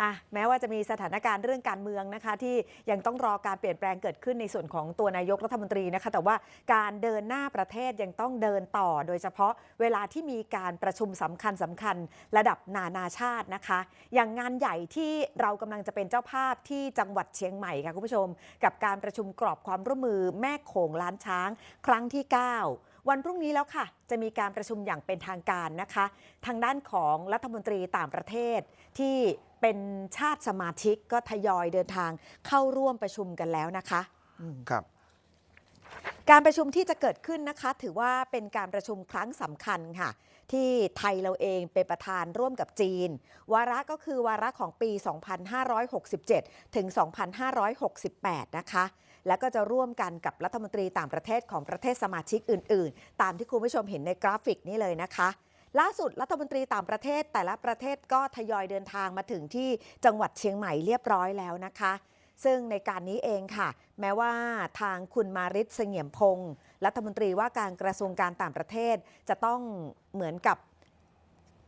อะแม้ว่าจะมีสถานการณ์เรื่องการเมืองนะคะ ที่ยังต้องรอการเปลี่ยนแปลงเกิดขึ้นในส่วนของตัวนายกรัฐมนตรีนะคะ แต่ว่าการเดินหน้าประเทศยังต้องเดินต่อ โดยเฉพาะเวลาที่มีการประชุมสำคัญสำคัญ ระดับนานาชาตินะคะ อย่างงานใหญ่ที่เรากำลังจะเป็นเจ้าภาพที่จังหวัดเชียงใหม่ค่ะคุณผู้ชม กับการประชุมกรอบความร่วมมือแม่โขงล้านช้าง ครั้งที่ 9วันพรุ่งนี้แล้วค่ะ จะมีการประชุมอย่างเป็นทางการนะคะ ทางด้านของรัฐมนตรีต่างประเทศที่ เป็นชาติสมาชิกก็ทยอยเดินทางเข้าร่วมประชุมกันแล้วนะคะอืม ครับ การประชุมที่จะเกิดขึ้นนะคะ ถือว่าเป็นการประชุมครั้งสำคัญค่ะ ที่ไทยเราเองเป็นประธานร่วมกับจีน วาระก็คือวาระของปี 2567 ถึง 2568 นะคะ แล้วก็จะร่วมกันกับรัฐมนตรีต่างประเทศของประเทศสมาชิกอื่น ๆ ตามที่คุณผู้ชมเห็นในกราฟิกนี้เลยนะคะ ล่าสุดรัฐมนตรีต่างประเทศแต่ละประเทศก็ทยอยเดินทางมาถึงที่จังหวัดเชียงใหม่เรียบร้อยแล้วนะคะ ซึ่งในการนี้เองค่ะ แม้ว่าทางคุณมาริศเสงี่ยมพงศ์รัฐมนตรีว่าการกระทรวงการต่างประเทศ จะต้องเหมือนกับ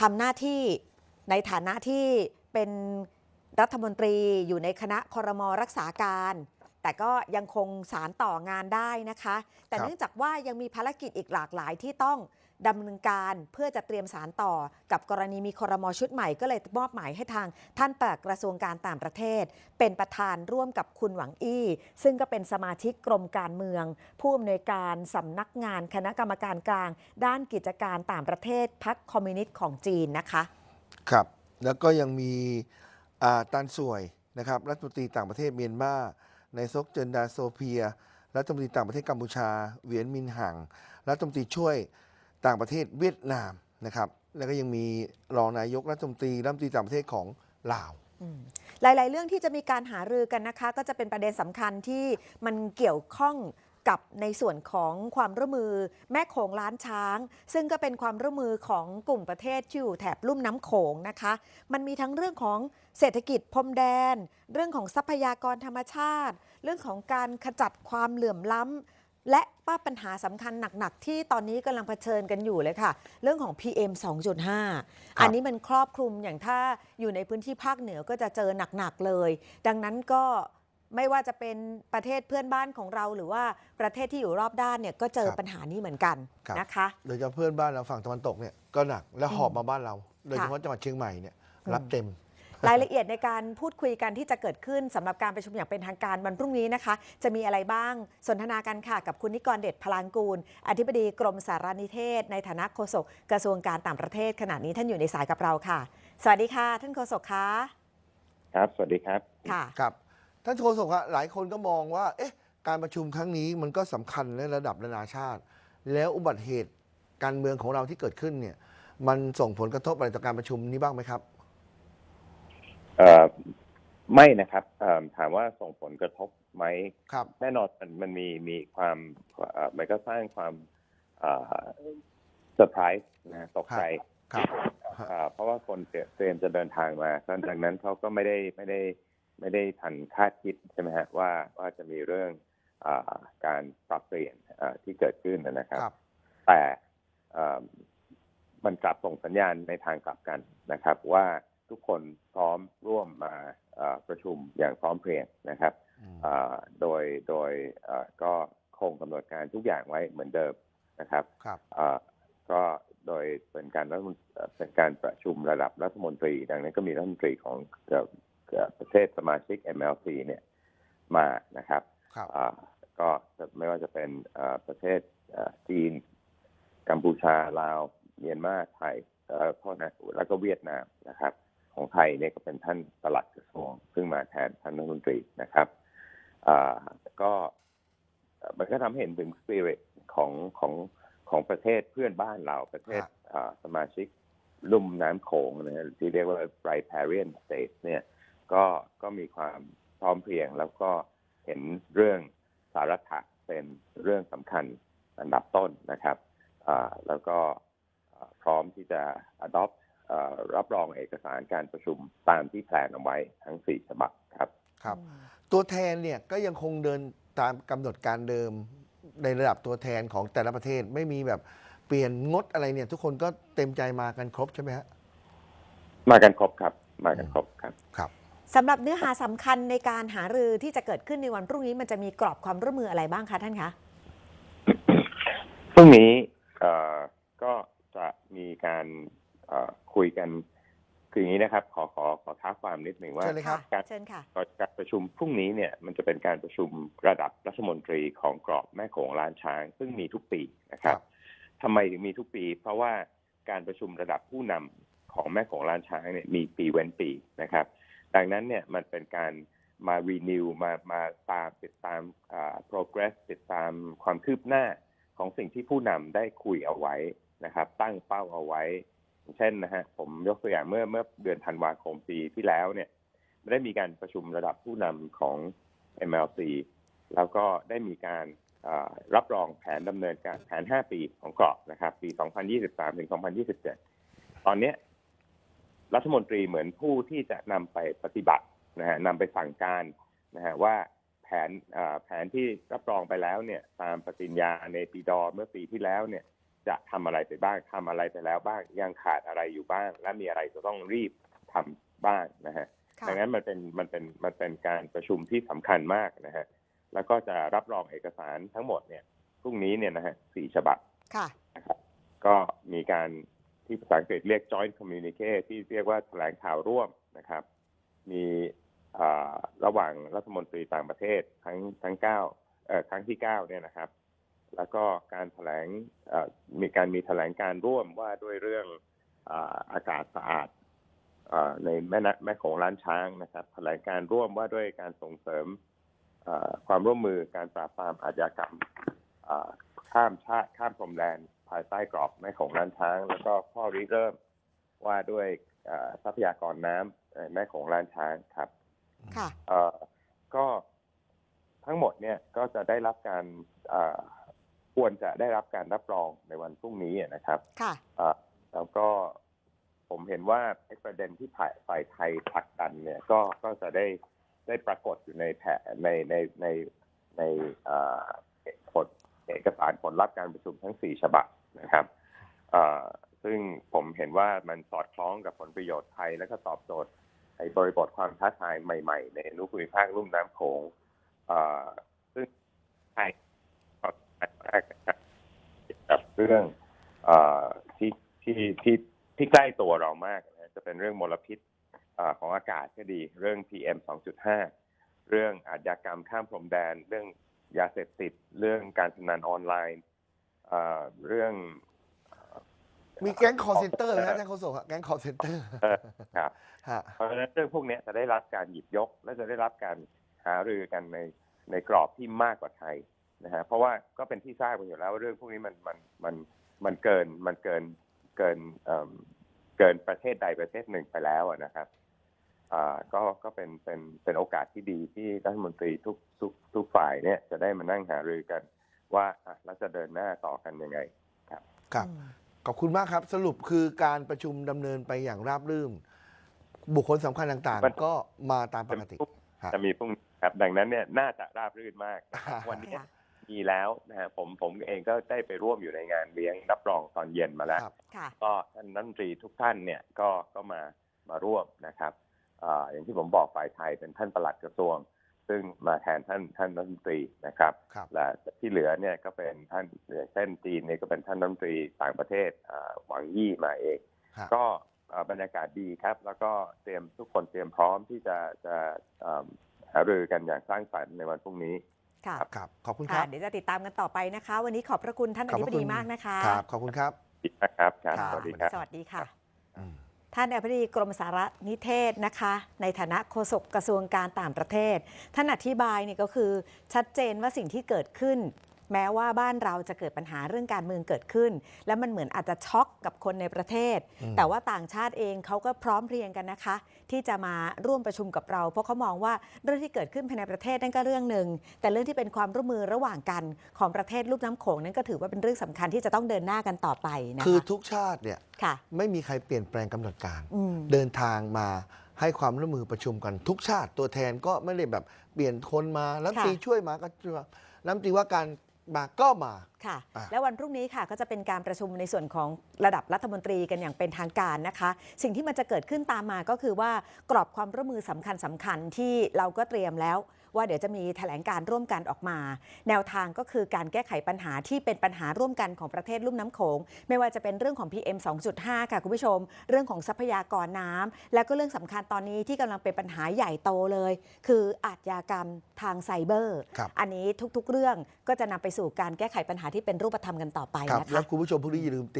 ทำหน้าที่ในฐานะที่เป็นรัฐมนตรีอยู่ในคณะคอรมอรักษาการ แต่ก็ยังคงสารต่องานได้นะคะ แต่เนื่องจากว่ายังมีภารกิจอีกหลากหลายที่ต้อง ดำเนินการเพื่อจะเตรียมสารต่อ กับกรณีมีคอรมอชุดใหม่ก็เลยมอบหมายให้ทาง ท่านปลัดกระทรวงการต่างประเทศ เป็นประธานร่วมกับคุณหวังอี้ ซึ่งก็เป็นสมาชิกกรมการเมือง ผู้อำนวยการสำนักงานคณะกรรมการกลาง ด้านกิจการต่างประเทศพรรคคอมมิวนิสต์ของจีนนะคะ ครับ แล้วก็ยังมีตันสวยนะครับรัฐมนตรีต่างประเทศเมียนมาในซกเจินดาโซเฟีย รัฐมนตรีต่างประเทศกัมพูชา เวียนมินหัง รัฐมนตรีช่วย ต่างประเทศเวียดนามนะครับ แล้วก็ยังมีรองนายกรัฐมนตรีรัฐมนตรีต่างประเทศของลาวหลาย ๆ เรื่องที่จะมีการหารือกันนะคะ ก็จะเป็นประเด็นสำคัญที่มันเกี่ยวข้องกับในส่วนของความร่วมมือแม่โขงล้านช้าง ซึ่งก็เป็นความร่วมมือของกลุ่มประเทศที่อยู่แถบลุ่มน้ำโขงนะคะ มันมีทั้งเรื่องของเศรษฐกิจพรมแดน เรื่องของทรัพยากรธรรมชาติ เรื่องของการขจัดความเหลื่อมล้ำ และป้าปัญหาสำคัญหนัก ๆ ที่ตอนนี้กำลังเผชิญกันอยู่เลยค่ะ เรื่องของ PM 2.5 อันนี้มันครอบคลุมอย่างถ้าอยู่ในพื้นที่ภาคเหนือก็จะเจอหนัก ๆ เลย ดังนั้นก็ไม่ว่าจะเป็นประเทศเพื่อนบ้านของเราหรือว่าประเทศที่อยู่รอบด้านเนี่ยก็เจอครับปัญหานี้เหมือนกันครับนะคะโดยเฉพาะเพื่อนบ้านเราฝั่งตะวันตกเนี่ยก็หนักและหอบมาบ้านเรา โดยเฉค่ะพาะจังหวัดเชียงใหม่เนี่ยอืมรับเต็ม รายละเอียดในการพูดคุยกันที่จะเกิดขึ้นสำหรับการประชุมอย่างเป็นทางการวันพรุ่งนี้นะคะ จะมีอะไรบ้างสนทนากันค่ะ กับคุณนิกรเดชพลางกูล อธิบดีกรมสารนิเทศ ในฐานะโฆษกกระทรวงการต่างประเทศขณะนี้ท่านอยู่ในสายกับเราค่ะ สวัสดีค่ะ ท่านโฆษกคะครับ สวัสดีครับค่ะครับท่านโฆษกฮะหลายคนก็มองว่า เอ๊ะ การประชุมครั้งนี้มันก็สำคัญในระดับนานาชาติ แล้วอุบัติเหตุการเมืองของเราที่เกิดขึ้นเนี่ย มันส่งผลกระทบอะไรต่อการประชุมนี้บ้างไหมครับเอ่อ ไม่นะครับเอ่อถามว่าส่งผลกระทบไหมครับแน่นอนมันมันมีมีความเอ่อมันก็สร้างความเซอร์ไพรส์นะตกใจครับเอ่อเพราะว่าคนเตรียเตรียมจะเดินทางมาดังนั้นเขาก็ไม่ได้ไม่ได้ไม่ได้ทันคาดคิดใช่ไหมฮะว่าว่าจะมีเรื่องเออการปรับเปลี่ยนเอ่อที่เกิดขึ้นนะครับครับแต่เอ่อมันกลับส่งสัญญาณในทางกลับกันนะครับว่า ทุกคนพร้อมร่วมมาเอ่อประชุมอย่างพร้อมเพรียงนะครับอืมเอ่อโดยโดยเอ่อก็คงกำหนดการทุกอย่างไว้เหมือนเดิมนะครับครับเอ่อก็โดยเป็นการรัฐมนเอ่อเป็นการประชุมระดับรัฐมนตรี ดังนั้นก็มีรัฐมนตรีของเอ่อเอ่อประเทศสมาชิก MLC เนี่ยมานะครับครับอ่าก็จะไม่ว่าจะเป็นเอ่อประเทศเอ่อจีน กัมพูชาลาวเมียนมาไทยเอ่อโทษนะแล้วก็เวียดนามนะครับ ของไทยเนี่ยก็เป็นท่านปลัดกระทรวงซึ่งมาแทนท่านรัฐมนตรีนะครับอ่าก็เอ่อมันก็ทำให้เห็นถึงสปิริตของของของประเทศเพื่อนบ้านเราประเทศครับอ่าสมาชิกลุ่มน้ำโขงนะฮะที่เรียกว่า riparian states เนี่ยก็ก็มีความพร้อมเพรียงแล้วก็เห็นเรื่องสารถะเป็นเรื่องสำคัญอันดับต้นนะครับอ่าแล้วก็อ่าพร้อมที่จะ adopt อ่า รับรองเอกสารการประชุมตามที่แพลนเอาไว้ทั้งสี่ฉบับครับครับ ตัวแทนเนี่ยก็ยังคงเดินตามกำหนดการเดิมในระดับตัวแทนของแต่ละประเทศไม่มีแบบเปลี่ยนงดอะไรเนี่ย ทุกคนก็เต็มใจมากันครบใช่ไหมฮะมากันครบครับ มากันครบครับครับสำหรับเนื้อหาสำคัญในการหารือที่จะเกิดขึ้นในวันพรุ่งนี้มันจะมีกรอบความร่วมมืออะไรบ้างคะท่านคะพรุ่งนี้เอ่อก็จะมีการเอ่อ คุยกันคืออย่างนี้นะครับ ขอขอขอท้าความนิดหนึ่งว่าเชิญเลยครับค่ะเชิญค่ะ การประชุมพรุ่งนี้เนี่ยมันจะเป็นการประชุมระดับรัฐมนตรีของกรอบแม่โขงล้านช้าง ซึ่งมีทุกปีนะครับทำไมถึงมีทุกปี เพราะว่าการประชุมระดับผู้นำของแม่โขงล้านช้างเนี่ยมีปีเว้นปีนะครับ ดังนั้นเนี่ยมันเป็นการมา renew มามาตามติดตามอ่า progress ติดตามความคืบหน้าของสิ่งที่ผู้นำได้คุยเอาไว้นะครับ ตั้งเป้าเอาไว้ เช่นนะฮะผมยกตัวอย่างเมื่อเมื่อเดือนธันวาคมปีที่แล้วเนี่ยได้มีการประชุมระดับผู้นำของ MLC แล้วก็ได้มีการรับรองแผนดำเนินการแผน 5 ปีของกรอบนะครับ ปี 2023 ถึง 2027 ตอนนี้รัฐมนตรีเหมือนผู้ที่จะนำไปปฏิบัตินะฮะนำไปสั่งการนะฮะว่าแผนแผนที่รับรองไปแล้วเนี่ย ตามปฏิญญาในปีดอเมื่อปีที่แล้วเนี่ย จะทำอะไรไปบ้างทำอะไรไปแล้วบ้าง ยังขาดอะไรอยู่บ้าง และมีอะไรจะต้องรีบทำบ้างนะฮะค่ะดังนั้นมันเป็นมันเป็นมันเป็นการประชุมที่สำคัญมากนะฮะแล้วก็จะรับรองเอกสารทั้งหมดเนี่ยพรุ่งนี้เนี่ยนะฮะสี่ฉบับค่ะนะครับก็มีการที่ภาษาอังกฤษเรียก joint communique ที่เรียกว่าแถลงข่าวร่วมนะครับ มีอ่าระหว่างรัฐมนตรีต่างประเทศทั้งทั้งเก้าเอ่อครั้งที่เก้าเนี่ยนะครับ แล้วก็การแถลงเอ่อมีการมีแถลงการร่วมว่าด้วยเรื่องอาอากาศสะอาดอ่าในแม่น้ำแม่โขงล้านช้างนะครับแถลงการร่วมว่าด้วยการส่งเสริมอ่าความร่วมมือการปราบปรามอาชญากรรมอ่าข้ามชาติข้ามพรมแดนภายใต้กรอบแม่โขงล้านช้าง แล้วก็ข้อริเริ่มว่าด้วยอ่าทรัพยากรน้ำในแม่โขงล้านช้างครับค่ะเอ่อก็ทั้งหมดเนี่ยก็จะได้รับการเอ่อ ควรจะได้รับการรับรองในวันพรุ่งนี้นะครับค่ะเอ่อแล้วก็ผมเห็นว่าไอ้ประเด็นที่ฝ่ายฝ่ายไทยผลักดันเนี่ยก็ก็จะได้ได้ปรากฏอยู่ในแผนในในในในเอ่อผลเอกสารผลลัพธ์การประชุมทั้งสี่ฉบับนะครับเอ่อซึ่งผมเห็นว่ามันสอดคล้องกับผลประโยชน์ไทย และก็ตอบโจทย์ในบริบทความท้าทายใหม่ ๆ ในอนุภูมิภาคลุ่มน้ำโขงเอ่อซึ่งไทยก็แร กนะครับเกี่ยวกับเรื่องเอ่อที่ที่ที่ที่ใกล้ตัวเรามากนะจะเป็นเรื่องมลพิษเอ่อของอากาศก็ดี เรื่อง PM 2.5 เรื่องอาชญากรรมข้ามพรมแดน เรื่องยาเสพติด เรื่องการพนันออนไลน์เอ่อเรื่อง มีแก๊งคอร์เซนเตอร์ไหมฮะท่านโฆษกฮะแก๊งคอร์เซนเตอร์เอ่อครับฮะเพราะฉะนั้นเรื่องพวกเนี้ยจะได้รับการหยิบยก และจะได้รับการหารือกันในในกรอบที่มากกว่าไทย นะฮะเพราะว่าก็เป็นที่ทราบกันอยู่แล้วว่าเรื่องพวกนี้มันมันมันมันเกินมันเกินเกินเอิ่มเกินประเทศใดประเทศหนึ่งไปแล้วอะนะครับอ่าก็ก็เป็นเป็นเป็นโอกาสที่ดีที่รัฐมนตรีทุกทุกทุกฝ่ายเนี่ยจะได้มานั่งหารือกัน ว่าอะเราจะเดินหน้าต่อกันยังไงครับอืมขอบคุณมากครับ สรุปคือการประชุมดำเนินไปอย่างราบรื่น บุคคลสำคัญต่างมัน ๆ ก็มาตามปกติ ฮะ จะมีพรุ่งนี้ครับ ดังนั้นเนี่ยน่าจะราบรื่นมากนะครับฮะวันนี้ ค่ะ มีแล้วนะฮะผมผมเองก็ได้ไปร่วมอยู่ในงานเลี้ยงรับรองตอนเย็นมาแล้ว ครับ ค่ะ ก็ท่านรัฐมนตรีทุกท่านเนี่ยก็ก็มามาร่วมนะครับอ่าอย่างที่ผมบอกฝ่ายไทยเป็นท่านปลัดกระทรวง ซึ่งมาแทนท่านท่านรัฐมนตรีนะครับ ครับ และที่เหลือเนี่ยก็เป็นท่านอย่างเช่นจีนเนี่ยก็เป็นท่านรัฐมนตรีต่างประเทศอ่าหวังยี่มาเอง ฮะ ก็เอ่อบรรยากาศดีครับ แล้วก็เตรียมทุกคนเตรียมพร้อมที่จะจะเอิ่มหารือกันอย่างสร้างสรรค์ในวันพรุ่งนี้ ค่ะครับขอบคุณคค่ะรับ เดี๋ยวจะติดตามกันต่อไปนะคะ วันนี้ขอบพระคุณท่านอขอบธิพบระคุดีณมากนะคะครับขอบคุณครับดีนะครับครับค่ะสวัสดีครับสวัสดีค่ะอืมท่านอธิบดีกรมสารนิเทศนะคะ ในฐานะโฆษกกระทรวงการต่างประเทศ ท่านอธิบายเนี่ยก็คือชัดเจนว่าสิ่งที่เกิดขึ้น แม้ว่าบ้านเราจะเกิดปัญหาเรื่องการเมืองเกิดขึ้น แล้วมันเหมือนอาจจะช็อกกับคนในประเทศอืมแต่ว่าต่างชาติเองเขาก็พร้อมเพรียงกันนะคะ ที่จะมาร่วมประชุมกับเรา เพราะเขามองว่าเรื่องที่เกิดขึ้นภายในประเทศนั่นก็เรื่องหนึ่งแต่เรื่องที่เป็นความร่วมมือระหว่างกันของประเทศลูกน้ำโขงนั่นก็ถือว่าเป็นเรื่องสำคัญที่จะต้องเดินหน้ากันต่อไปนะคือคะทุกชาติเนี่ยค่ะไม่มีใครเปลี่ยนแปลงกำหนดการอืมเดินทางมาให้ความร่วมมือประชุมกันทุกชาติตัวแทนก็ไม่ได้แบบเปลี่ยนคนมาแล้วค่ะตีช่วยมาก็ช่วยรัฐมนตรีว่าการ มาก็มา ค่ะอะและวันพรุ่งนี้ค่ะก็จะเป็นการประชุมในส่วนของระดับรัฐมนตรีกันอย่างเป็นทางการนะคะ สิ่งที่มันจะเกิดขึ้นตามมาก็คือว่ากรอบความร่วมมือสำคัญสำคัญๆที่เราก็เตรียมแล้ว ว่าเดี๋ยวจะมีแถลงการร่วมกันออกมา แนวทางก็คือการแก้ไขปัญหาที่เป็นปัญหาร่วมกันของประเทศลุ่มน้ำโขง ไม่ว่าจะเป็นเรื่องของ PM 2.5 ค่ะคุณผู้ชม เรื่องของทรัพยากรน้ำแล้วก็เรื่องสำคัญตอนนี้ที่กำลังเป็นปัญหาใหญ่โตเลย คืออาชญากรรมทางไซเบอร์ ครับ อันนี้ทุกๆ เรื่องก็จะนำไปสู่การแก้ไขปัญหาที่เป็นรูปธรรมกันต่อไปครับ นะคะ แล้วคุณผู้ชมพรุ่งนี้อย่าลืม